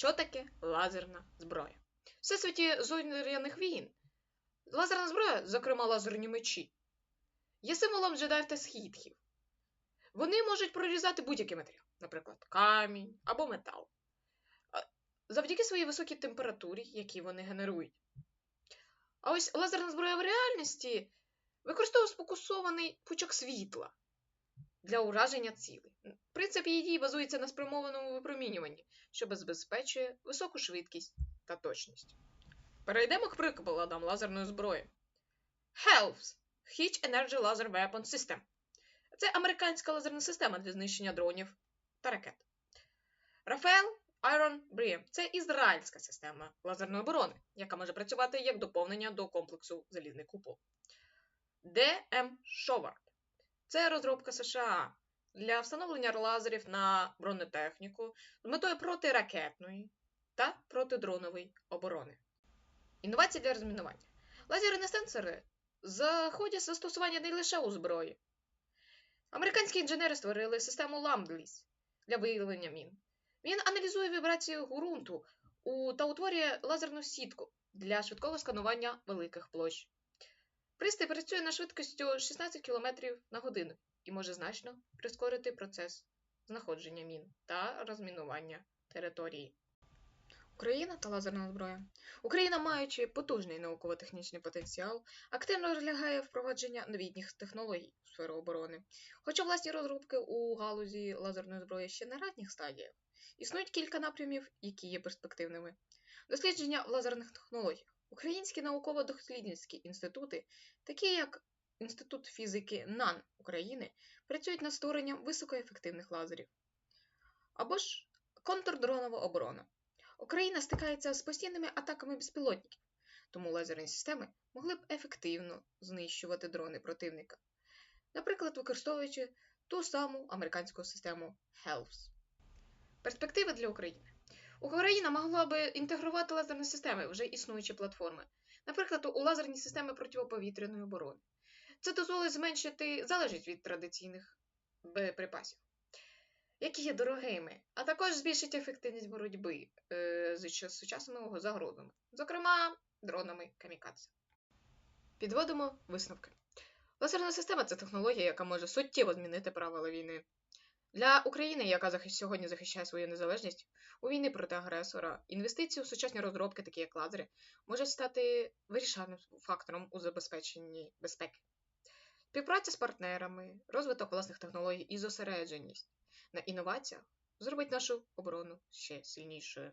Що таке лазерна зброя? Всесвіті зоряних війн лазерна зброя, зокрема лазерні мечі, є символом джедаїв та східхів. Вони можуть прорізати будь-який матеріал, наприклад, камінь або метал. Завдяки своїй високій температурі, які вони генерують. А ось лазерна зброя в реальності використовує сфокусований пучок світла для ураження цілей. Принцип її дій базується на спрямованому випромінюванні, що забезпечує високу швидкість та точність. Перейдемо к прикладам лазерної зброї. HELVS – Hitch Energy Laser Weapon System. Це американська лазерна система для знищення дронів та ракет. Rafael Iron Brim – це ізраїльська система лазерної оборони, яка може працювати як доповнення до комплексу Залізний купол. DM Showard – це розробка США для встановлення лазерів на бронетехніку з метою протиракетної та протидронової оборони. Інновації для розмінування. Лазерні сенсори заходять застосування не лише у зброї. Американські інженери створили систему Lambliss для виявлення мін. Він аналізує вібрацію ґрунту та утворює лазерну сітку для швидкого сканування великих площ. Пристрій працює на швидкістю 16 км на годину і може значно прискорити процес знаходження мін та розмінування території. Україна та лазерна зброя. Україна, маючи потужний науково-технічний потенціал, активно розглядає впровадження новітніх технологій у сферу оборони. Хоча власні розробки у галузі лазерної зброї ще на ранніх стадіях, існують кілька напрямів, які є перспективними. Дослідження в лазерних технологіях. Українські науково-дослідницькі інститути, такі як Інститут фізики НАН України, працюють над створенням високоефективних лазерів. Або ж контрдронова оборона. Україна стикається з постійними атаками безпілотників, тому лазерні системи могли б ефективно знищувати дрони противника, наприклад, використовуючи ту саму американську систему HELVS. Перспективи для України. Україна могла би інтегрувати лазерні системи вже існуючі платформи, наприклад, у лазерні системи протиповітряної оборони. Це дозволить зменшити залежність від традиційних боєприпасів, які є дорогими, а також збільшить ефективність боротьби е, з сучасними загрозами, зокрема дронами камікадзе. Підводимо висновки. Лазерна система це технологія, яка може суттєво змінити правила війни. Для України, яка сьогодні захищає свою незалежність у війни проти агресора, інвестиції у сучасні розробки, такі як лазери, можуть стати вирішальним фактором у забезпеченні безпеки. Співпраця з партнерами, розвиток власних технологій і зосередженість на інноваціях зробить нашу оборону ще сильнішою.